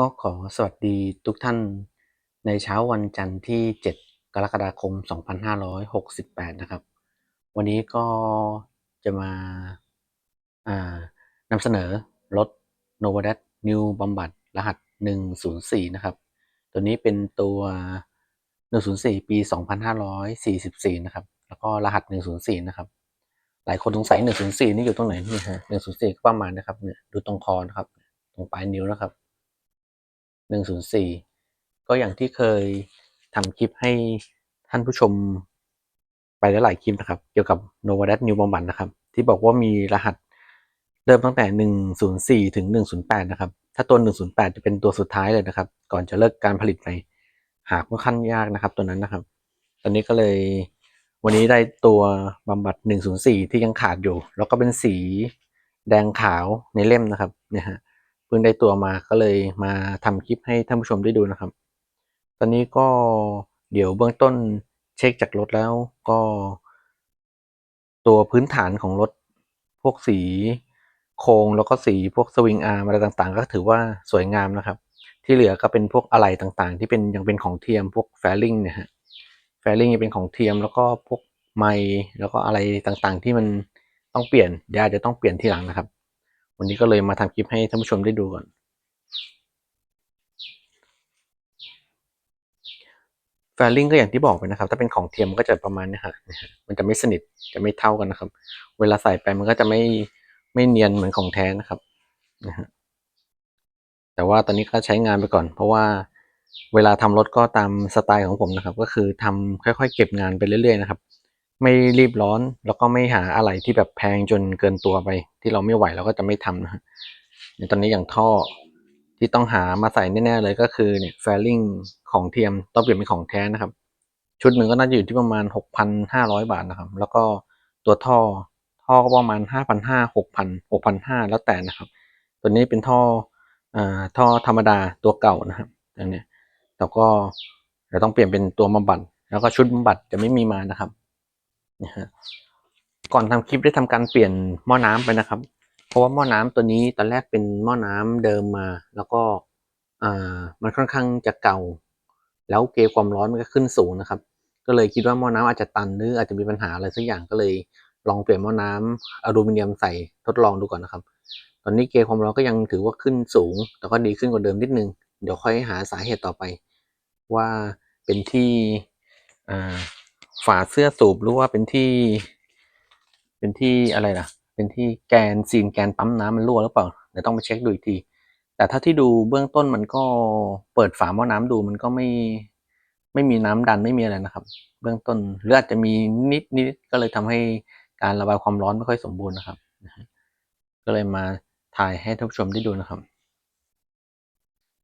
ก็ขอสวัสดีทุกท่านในเช้าวันจันทร์ที่ 7 กรกฎาคม 2568 นะครับ วันนี้ก็จะมาานำเสนอรถ n o v a d a t New บำบัดรหัส 104 นะครับ ตัวนี้เป็นตัว 104 ปี 2544 นะครับ แล้วก็รหัส 104 นะครับ หลายคนสงสัย 104 นี่อยู่ตรงไหนนี่ฮะ104 ก็ประมาณนะครับเนี่ยดูตรงคอนะครับ ตรงปลายนิ้วนะครับ 104 ก็อย่างที่เคยทำคลิปให้ท่านผู้ชมไปหลายๆคลิปนะครับ เกี่ยวกับ n o v a d a t New บำบัดนะครับ ที่บอกว่ามีรหัสเริ่มตั้งแต่ 104 ถึง 108 นะครับ ถ้าตัว 108 จะเป็นตัวสุดท้ายเลยนะครับ ก่อนจะเลิกการผลิตไป หาค่อนข้างยากนะครับตัวนั้นนะครับ ตอนนี้ก็เลยวันนี้ได้ตัวบำบัด 104 ที่ยังขาดอยู่ แล้วก็เป็นสีแดงขาวในเล่มนะครับเนี่ยฮะ พิ่งได้ตัวมาก็เลยมาทำคลิปให้ท่านผู้ชมได้ดูนะครับ ตอนนี้ก็เดี๋ยวเบื้องต้นเช็คจากรถแล้วก็ ตัวพื้นฐานของรถพวกสีโครงแล้วก็สีพวกสวิงอาร์มอะไรต่างๆ ก็ถือว่าสวยงามนะครับ ที่เหลือก็เป็นพวกอะไหล่ต่างๆ ที่เป็นยังเป็นของเทียมพวกแฟลิงเนี่ยฮะแฟลิงยังเป็นของเทียมแล้วก็พวกไมค์แล้วก็อะไรต่างๆ ที่มันต้องเปลี่ยนเดี๋ยวอาจจะต้องเปลี่ยนทีหลังนะครับ วันนี้ก็เลยมาทำคลิปให้ท่านผู้ชมได้ดูก่อน แฟลิงก็อย่างที่บอกไปนะครับ ถ้าเป็นของเทียมก็จะประมาณนี้ฮะมันจะไม่สนิทจะไม่เท่ากันนะครับ เวลาใส่ไปมันก็จะไม่ไม่เนียนเหมือนของแท้นะครับนะฮะแต่ว่าตอนนี้ก็ใช้งานไปก่อน เพราะว่าเวลาทำรถก็ตามสไตล์ของผมนะครับ ก็คือทำค่อยๆ เก็บงานไปเรื่อยๆนะครับ ไม่รีบร้อน แล้วก็ไม่หาอะไรที่แบบแพงจนเกินตัวไป ที่เราไม่ไหวเราก็จะไม่ทำนะฮะในตอนนี้อย่างท่อที่ต้องหามาใส่แน่ๆเลยก็คือเนี่ยแฟลิงของเทียมต้องเปลี่ยนเป็นของแท้นะครับ ชุดหนึ่งก็น่าจะอยู่ที่ประมาณ 6,500 บาทนะครับ แล้วก็ตัวท่อท่อก็ประมาณ 5,500 6,000 6,500 แล้วแต่นะครับ ตัวนี้เป็นท่ออ่าท่อธรรมดาตัวเก่านะครับอันนี้แต่ก็เราต้องเปลี่ยนเป็นตัวบำบัดแล้วก็ชุดบำบัดจะไม่มีมานะครับ นะฮะก่อนทำคลิปได้ทำการเปลี่ยนหม้อน้ำไปนะครับ เพราะว่าหม้อน้ำตัวนี้ตอนแรกเป็นหม้อน้ำเดิมมา แล้วก็อ่ามันค่อนข้างจะเก่า แล้วเกความร้อนมันก็ขึ้นสูงนะครับ ก็เลยคิดว่าหม้อน้ำอาจจะตันหรืออาจจะมีปัญหาอะไรสักอย่างก็เลยลองเปลี่ยนหม้อน้ำอลูมิเนียมใส่ทดลองดูก่อนนะครับ ตอนนี้เกความร้อนก็ยังถือว่าขึ้นสูง แต่ก็ดีขึ้นกว่าเดิมนิดนึง เดี๋ยวค่อยหาสาเหตุต่อไป ว่าเป็นที่อ่า ฝาเสื้อสูบหรือว่าเป็นที่ เป็นที่อะไรล่ะเป็นที่แกนซีนแกนปั๊มน้ำมันรั่วหรือเปล่าเดี๋ยวต้องไปเช็คดูอีกที แต่ถ้าที่ดูเบื้องต้นมันก็เปิดฝาหม้อน้ำดูมันก็ไม่ไม่มีน้ำดันไม่มีอะไรนะครับ เบื้องต้นหรืออาจจะมีนิดนิดก็เลยทำให้การระบายความร้อนไม่ค่อยสมบูรณ์นะครับก็เลยมาถ่ายให้ท่านผู้ชมได้ดูนะครับ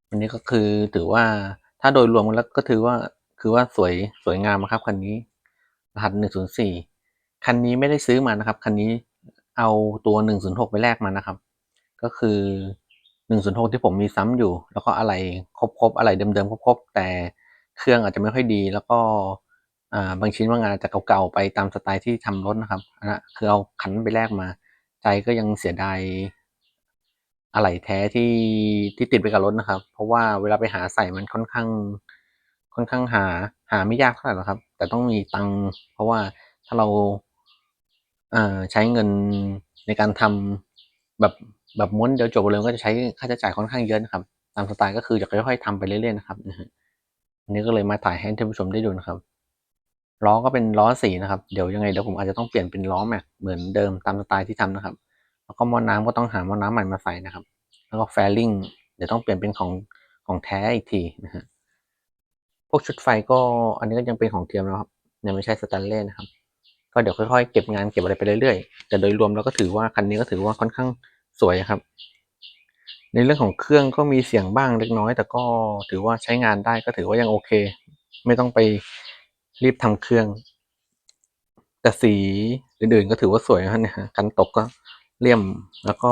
อันนี้ก็คือถือว่าถ้าโดยรวมแล้วก็ถือว่าคือว่าสวยสวยงามนะครับคันนี้ รหัส 104 คันนี้ไม่ได้ซื้อมานะครับ คันนี้เอาตัว 106 ไปแลกมานะครับ ก็คือ 106 ที่ผมมีซ้ำอยู่ แล้วก็อะไรครบๆอะไรเดิมๆครบๆแต่เครื่องอาจจะไม่ค่อยดี แล้วก็บางชิ้นบางงานจะเก่าๆไปตามสไตล์ที่ทำรถนะครับนนั้นคือเอาคันนั้นไปแลกมา ใจก็ยังเสียดายอะไหล่แท้ที่ที่ติดไปกับรถนะครับ เพราะว่าเวลาไปหาใส่มันค่อนข้างค่อนข้างหา หาไม่ยากเท่าไหร่หรอกครับ แต่ต้องมีตังค์เพราะว่าถ้าเราอ่าใช้เงินในการทำแบบแบบม้วนเดียวจบเลยก็จะใช้ค่าใช้จ่ายค่อนข้างเยอะนะครับ ตามสไตล์ก็คือจะค่อยๆทำไปเรื่อยๆนะครับนะฮะอันนี้ก็เลยมาถ่ายให้ท่านผู้ชมได้ดูนะครับล้อก็เป็นล้อสีนะครับ เดี๋ยวยังไงเดี๋ยวผมอาจจะต้องเปลี่ยนเป็นล้อแม็กเหมือนเดิมตามสไตล์ที่ทำนะครับ แล้วก็ม้อน้ำก็ต้องหาม้อน้ำใหม่มาใส่นะครับ แล้วก็แฟลิงเดี๋ยวต้องเปลี่ยนเป็นของของแท้อีกทีนะฮะ วกชุดไฟก็อันนี้ก็ยังเป็นของเทียมนะครับยังไม่ใช่สแตนเลสนะครับ ก็เดี๋ยวค่อยๆ เก็บงานเก็บอะไรไปเรื่อยๆ แต่โดยรวมเราก็ถือว่าคันนี้ก็ถือว่าค่อนข้างสวยครับ ในเรื่องของเครื่องก็มีเสียงบ้างเล็กน้อย แต่ก็ถือว่าใช้งานได้ก็ถือว่ายังโอเค ไม่ต้องไปรีบทำเครื่อง แต่สีอื่นๆก็ถือว่าสวยนะครับเนี่ยกันตกก็เลี่ยมแล้วก็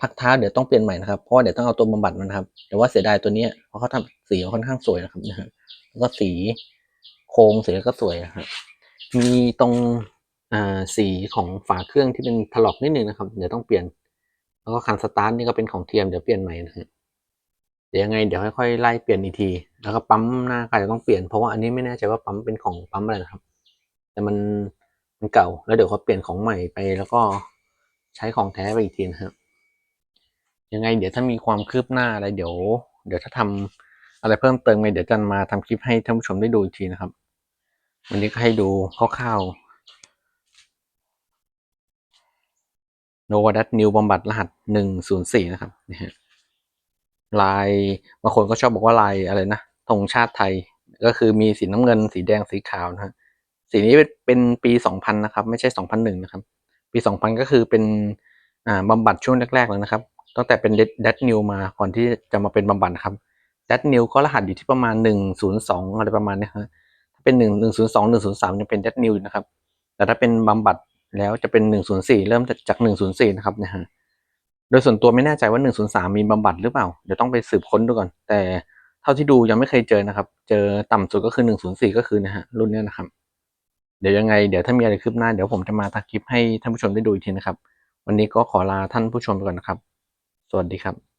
พักเท้าเดี๋ยวต้องเปลี่ยนใหม่นะครับ เพราะเดี๋ยวต้องเอาตัวบำบัดมันครับแต่ว่าเสียดายตัวเนี้ยเพราะเขาทำสีค่อนข้างสวยนะครับนะฮะแล้วก็สีโครงสีก็สวยนะครับมีตรงอ่าสีของฝาเครื่องที่เป็นถลอกนิดนึงนะครับ เดี๋ยวต้องเปลี่ยน แล้วก็คันสตาร์ทนี่ก็เป็นของเทียมเดี๋ยวเปลี่ยนใหม่นะฮะเดี๋ยวยังไงเดี๋ยวค่อยๆไล่เปลี่ยนอีกที แล้วก็ปั๊มหน้าก็จจะต้องเปลี่ยนเพราะว่าอันนี้ไม่แน่ใจว่าปั๊มเป็นของปั๊มอะไรนะครับ แต่มันมันเก่าแล้วเดี๋ยวเขาเปลี่ยนของใหม่ไปแล้วก็ใช้ของแท้ไปอีกทีนะครับ ยังไง เดี๋ยวถ้ามีความคืบหน้าอะไรเดี๋ยว เดี๋ยวถ้าทำอะไรเพิ่มเติมไงเดี๋ยวจันมาทำคลิปให้ท่านผู้ชมได้ดูอีกทีนะครับ วันนี้ก็ให้ดูคร่าวๆโนวาดัตนิวบำบัดรหัสหนึ่งศูนย์สี่นะครับนี่ฮะลายบางคนก็ชอบบอกว่าลายอะไรนะธงชาติไทยก็คือมีสีน้ำเงิน สีแดงสีขาวนะฮะสีนี้เป็นปีสองพันนะครับ ไม่ใช่สองพันหนึ่งนะครับ ปีสองพันก็คือเป็นอ่าบำบัดช่วงแรกๆเลยนะครับ ตั้งแต่เป็นเดดนิวมาก่อนที่จะมาเป็นบำบัดครับเดดนิวก็รหัสอยู่ที่ประมาณหนึ่งศูนย์สอะไรประมาณนี้ยฮะถ้าเป็นหนึ่งหนึ่งศูนย์สองหนึ่งศูนย์สามยังเป็นเดดนิวนะครับ แต่ถ้าเป็นบำบัดแล้วจะเป็นหนึ่งศูนย์สี่เริ่มจากหนึ่งศูนะครับนะฮะโดยส่วนตัวไม่แน่ใจว่าหนึ่งศูนย์สามมีบำบัดหรือเปล่า เดี๋ยวต้องไปสืบค้นดูก่อน แต่เท่าที่ดูยังไม่เคยเจอนะครับ เจอต่ำสุดก็คือหนึ่งศูนย์สี่ก็คือนะฮะรุ่นนี้นะครับ เดี๋ยวยังไงเดี๋ยวถ้ามีอะไรคืบหน้าเดี๋ยวผมจะมาตัดคลิปให้ท่านผู้ชมได้ดูอีกทีนะครับ วันนี้ก็ขอลาท่านผู้ชมไปก่อนนะครับ สวัสดีครับ